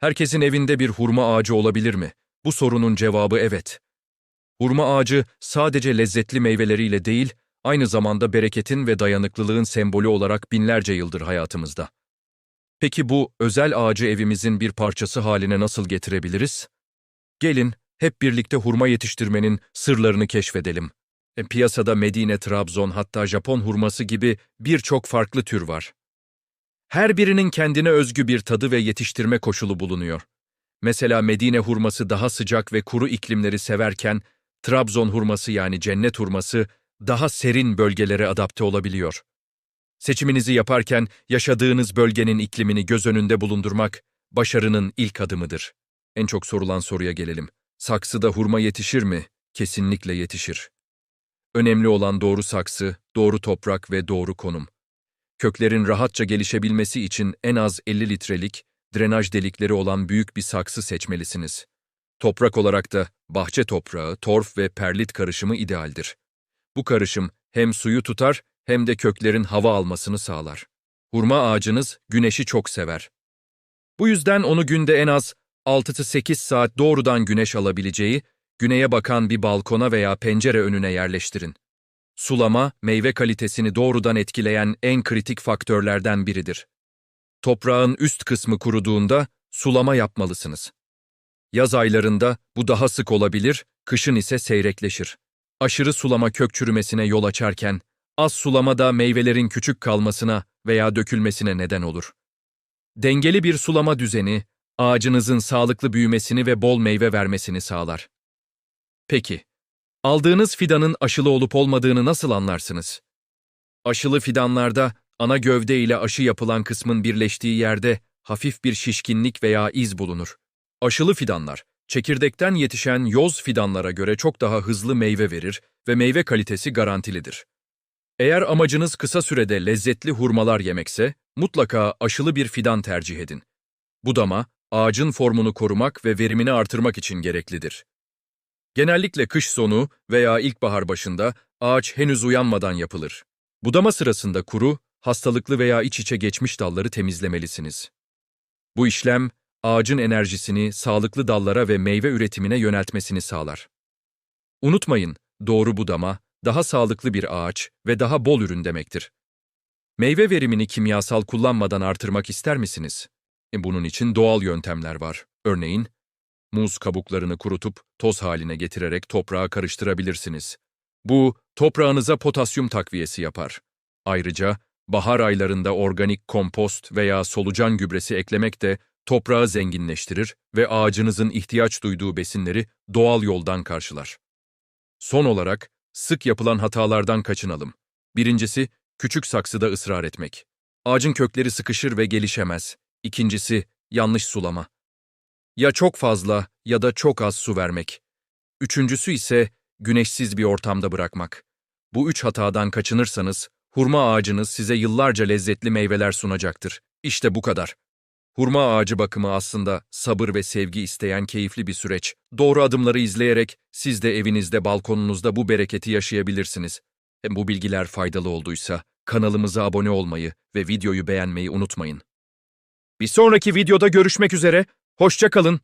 Herkesin evinde bir hurma ağacı olabilir mi? Bu sorunun cevabı evet. Hurma ağacı sadece lezzetli meyveleriyle değil, aynı zamanda bereketin ve dayanıklılığın sembolü olarak binlerce yıldır hayatımızda. Peki bu özel ağacı evimizin bir parçası haline nasıl getirebiliriz? Gelin hep birlikte hurma yetiştirmenin sırlarını keşfedelim. E, piyasada Medine, Trabzon hatta Japon hurması gibi birçok farklı tür var. Her birinin kendine özgü bir tadı ve yetiştirme koşulu bulunuyor. Mesela Medine hurması daha sıcak ve kuru iklimleri severken, Trabzon hurması yani cennet hurması daha serin bölgelere adapte olabiliyor. Seçiminizi yaparken yaşadığınız bölgenin iklimini göz önünde bulundurmak başarının ilk adımıdır. En çok sorulan soruya gelelim. Saksıda hurma yetişir mi? Kesinlikle yetişir. Önemli olan doğru saksı, doğru toprak ve doğru konum. Köklerin rahatça gelişebilmesi için en az 50 litrelik, drenaj delikleri olan büyük bir saksı seçmelisiniz. Toprak olarak da bahçe toprağı, torf ve perlit karışımı idealdir. Bu karışım hem suyu tutar hem de köklerin hava almasını sağlar. Hurma ağacınız güneşi çok sever. Bu yüzden onu günde en az 6-8 saat doğrudan güneş alabileceği, güneye bakan bir balkona veya pencere önüne yerleştirin. Sulama, meyve kalitesini doğrudan etkileyen en kritik faktörlerden biridir. Toprağın üst kısmı kuruduğunda sulama yapmalısınız. Yaz aylarında bu daha sık olabilir, kışın ise seyrekleşir. Aşırı sulama kök çürümesine yol açarken, az sulama da meyvelerin küçük kalmasına veya dökülmesine neden olur. Dengeli bir sulama düzeni, ağacınızın sağlıklı büyümesini ve bol meyve vermesini sağlar. Peki, aldığınız fidanın aşılı olup olmadığını nasıl anlarsınız? Aşılı fidanlarda ana gövde ile aşı yapılan kısmın birleştiği yerde hafif bir şişkinlik veya iz bulunur. Aşılı fidanlar, çekirdekten yetişen yoz fidanlara göre çok daha hızlı meyve verir ve meyve kalitesi garantilidir. Eğer amacınız kısa sürede lezzetli hurmalar yemekse, mutlaka aşılı bir fidan tercih edin. Budama, ağacın formunu korumak ve verimini artırmak için gereklidir. Genellikle kış sonu veya ilkbahar başında ağaç henüz uyanmadan yapılır. Budama sırasında kuru, hastalıklı veya iç içe geçmiş dalları temizlemelisiniz. Bu işlem, ağacın enerjisini sağlıklı dallara ve meyve üretimine yöneltmesini sağlar. Unutmayın, doğru budama, daha sağlıklı bir ağaç ve daha bol ürün demektir. Meyve verimini kimyasal kullanmadan artırmak ister misiniz? E, Bunun için doğal yöntemler var. Örneğin, muz kabuklarını kurutup toz haline getirerek toprağa karıştırabilirsiniz. Bu, toprağınıza potasyum takviyesi yapar. Ayrıca, bahar aylarında organik kompost veya solucan gübresi eklemek de toprağı zenginleştirir ve ağacınızın ihtiyaç duyduğu besinleri doğal yoldan karşılar. Son olarak, sık yapılan hatalardan kaçınalım. Birincisi, küçük saksıda ısrar etmek. Ağacın kökleri sıkışır ve gelişemez. İkincisi, yanlış sulama. Ya çok fazla ya da çok az su vermek. Üçüncüsü ise güneşsiz bir ortamda bırakmak. Bu üç hatadan kaçınırsanız, hurma ağacınız size yıllarca lezzetli meyveler sunacaktır. İşte bu kadar. Hurma ağacı bakımı aslında sabır ve sevgi isteyen keyifli bir süreç. Doğru adımları izleyerek siz de evinizde, balkonunuzda bu bereketi yaşayabilirsiniz. Hem bu bilgiler faydalı olduysa kanalımıza abone olmayı ve videoyu beğenmeyi unutmayın. Bir sonraki videoda görüşmek üzere, hoşça kalın.